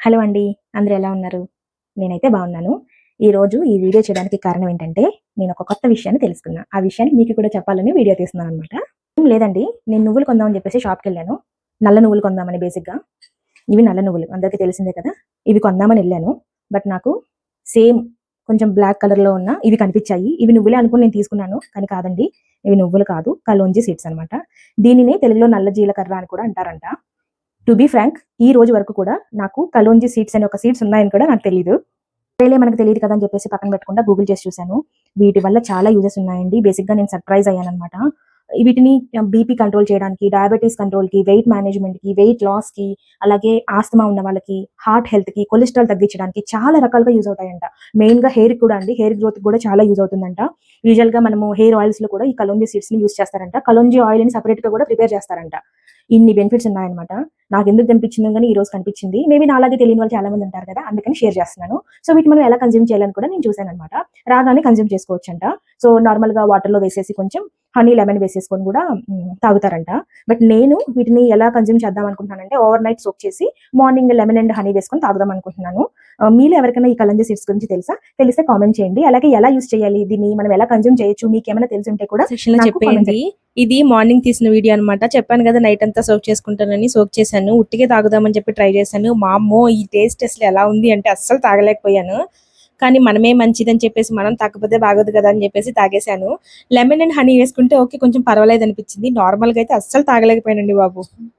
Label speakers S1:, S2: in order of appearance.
S1: Hello అండి అందరు ఎలా ఉన్నారు? నేనైతే బాగున్నాను. ఈ రోజు ఈ వీడియో చేయడానికి కారణం ఏంటంటే నేను ఒక కొత్త విషయాన్ని తెలుసుకున్నా. ఆ విషయాన్ని మీకు కూడా చెప్పాలని వీడియో తీస్తున్నాను అనమాట లేదండి నేను నువ్వులు కొందామని చెప్పేసి షాప్కి వెళ్ళాను. నల్ల నువ్వులు కొందామని బేసిక్గా ఇవి నల్ల నువ్వులు అందరికీ తెలిసిందే కదా? ఇవి కొందామని వెళ్ళాను. బట్ నాకు సేమ్ కొంచెం బ్లాక్ కలర్లో ఉన్న ఇవి కనిపించాయి. ఇవి నువ్వులే అనుకుని నేను తీసుకున్నాను. కానీ కాదండి ఇవి నువ్వులు కాదు కలోంజీ సీడ్స్ అన్నమాట. దీనిని తెలుగులో నల్ల జీలకర్ర అని కూడా అంటారంట. టు బి ఫ్రాంక్ ఈ రోజు వరకు కూడా నాకు కలోంజి సీడ్స్ అనే ఒక సీడ్స్ ఉన్నాయని కూడా నాకు తెలియదు వేలే మనకు తెలియదు కదా అని చెప్పేసి పక్కన పెట్టకుండా గూగుల్ చేసి చూశాను. వీటి వల్ల చాలా యూజెస్ ఉన్నాయండి. బేసిక్గా నేను సర్ప్రైజ్ అయ్యాను అనమాట వీటిని బీపీ కంట్రోల్ చేయడానికి డయాబెటీస్ కంట్రోల్కి వెయిట్ మేనేజ్మెంట్కి వెయిట్ లాస్కి అలాగే ఆస్తమా ఉన్న వాళ్ళకి హార్ట్ హెల్త్కి కొలెస్ట్రాల్ తగ్గించడానికి చాలా రకాలుగా యూజ్ అవుతాయంట. మెయిన్గా హెయిర్ కూడా అండి హెయిర్ గ్రోత్ కూడా చాలా యూజ్ అవుతుందంట. యూజువల్గా మనము హెయిర్ ఆయిల్స్లో కూడా ఈ కలోంజీ సీడ్స్ని యూజ్ చేస్తారంట. కలోంజీ ఆయిల్ని గా కూడా ప్రిపేర్ చేస్తారంట. ఇన్ని బెనిఫిట్స్ ఉన్నాయన్నమాట. నాకు ఎందుకు కనిపించిందో కానీ ఈ రోజు కనిపించింది. మేబీ నాలాగే తెలియని వాళ్ళు చాలా మంది ఉంటారు కదా అందుకని షేర్ చేస్తున్నాను. సో వీటి మనం ఎలా కన్జ్యూమ్ చేయాలని కూడా నేను చూసాను అనమాట రాగానే కన్జ్యూమ్ చేసుకోవచ్చు అంట సో నార్మల్గా వాటర్లో వేసేసి కొంచెం హనీ లెమన్ వేసేసుకొని కూడా తాగుతారంట. బట్ నేను వీటిని ఎలా కన్జ్యూమ్ చేద్దాం అనుకుంటున్నానంటే ఓవర్ నైట్ సోక్ చేసి మార్నింగ్ లెమన్ అండ్ హనీ వేసుకొని తాగుదాం అనుకుంటున్నాను మీలో ఎవరికైనా ఈ కలంజీ సీడ్స్ గురించి తెలుసా? తెలిస్తే కామెంట్ చేయండి. అలాగే ఎలా యూస్ చేయాలి దీన్ని? మనం ఎలా కన్జ్యూమ్ చేయొచ్చు? మీకు ఏమైనా తెలిసి ఉంటే కూడా
S2: చెప్పేయండి. ఇది మార్నింగ్ తీసిన వీడియో అన్నమాట. చెప్పాను కదా నైట్ అంతా సోక్ చేసుకుంటానని సోక్ చేశాను. ఉట్టిగే తాగుదామని చెప్పి ట్రై చేశాను. మా అమ్మో ఈ టేస్ట్ అసలు ఎలా ఉంది అంటే అస్సలు తాగలేకపోయాను. కానీ మనమే మంచిదని చెప్పేసి మనం తాకపోతే బాగోదు కదా అని చెప్పేసి తాగేశాను. లెమన్ అండ్ హనీ వేసుకుంటే ఓకే కొంచెం పర్వాలేదు అనిపించింది. నార్మల్గా అయితే అస్సలు తాగలేకపోయానండి బాబు.